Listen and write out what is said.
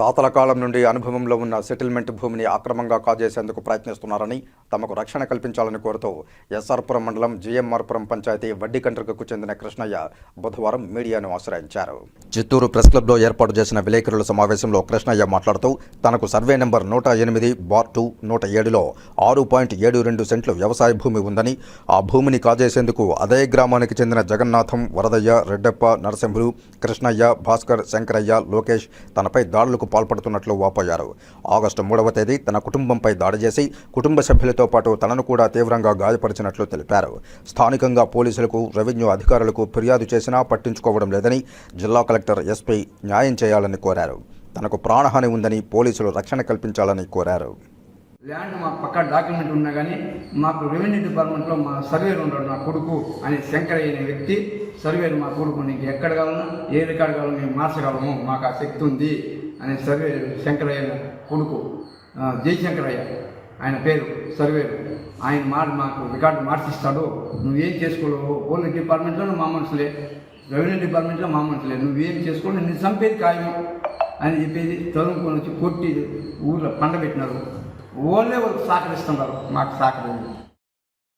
తాతల కాలం నుండి అనుభవంలో ఉన్న సెటిల్మెంట్ భూమిని అక్రమంగా కాజేసేందుకు ప్రయత్నిస్తున్నారని తమకు రక్షణ కల్పించాలని కోరుతూ ఎస్ఆర్పురం మండలం జిఎంఆర్పురం పంచాయతీ వడ్డీకంట్రికకు చెందిన కృష్ణయ్య బుధవారం మీడియాను ఆశ్రయించారు. చిత్తూరు ప్రెస్ క్లబ్లో ఏర్పాటు చేసిన విలేకరుల సమావేశంలో కృష్ణయ్య మాట్లాడుతూ తనకు సర్వే నెంబర్ నూట ఎనిమిది బార్ టూ నూట ఏడులో ఆరు పాయింట్ ఏడు రెండు సెంట్లు వ్యవసాయ భూమి ఉందని ఆ భూమిని కాజేసేందుకు అదే గ్రామానికి చెందిన జగన్నాథం వరదయ్య రెడ్డప్ప నరసింహులు కృష్ణయ్య భాస్కర్ శంకరయ్య లోకేష్ తనపై దాడులకు పాల్పడుతున్నట్లు వాపోయారు. ఆగస్టు మూడవ తేదీ తన కుటుంబంపై దాడి చేసి కుటుంబ సభ్యులతో పాటు తనను కూడా తీవ్రంగా గాయపరిచినట్లు తెలిపారు. స్థానికంగా పోలీసులకు రెవెన్యూ అధికారులకు ఫిర్యాదు చేసినా పట్టించుకోవడం లేదని జిల్లా కలెక్టర్ ఎస్పీ న్యాయం చేయాలని కోరారు. తనకు ప్రాణహాని ఉందని పోలీసులు రక్షణ కల్పించాలని కోరారు. ల్యాండ్ మా పక్క డాక్యుమెంట్ ఉన్నా కానీ మాకు రెవెన్యూ డిపార్ట్మెంట్లో మా సర్వేర్ ఉన్నాడు నా కొడుకు అనే శంకర్ అనే వ్యక్తి సర్వేర్ మా కొడుకు నీకు ఎక్కడ కావాలన్నా ఏ రికార్డు కావాలో మేము మార్చగలము మాకు ఆ శక్తి ఉంది అనే సర్వేర్ శంకరయ్య కొడుకు జయశంకరయ్య ఆయన పేరు సర్వేరు ఆయన మాట మాకు రికార్డు మార్చిస్తాడు. నువ్వేం చేసుకోలేవు. పోలీస్ డిపార్ట్మెంట్లో మా మనుషులే రెవెన్యూ డిపార్ట్మెంట్లో మా మనుషులే నువ్వేం చేసుకోలేవు. నేను చంపేది ఖాయం అని చెప్పేది తరుముకొని వచ్చి కొట్టి ఊళ్ళో పండబెట్టినారు. ఓన్లే వాళ్ళకి సహకరిస్తున్నారు మాకు సహకరించారు.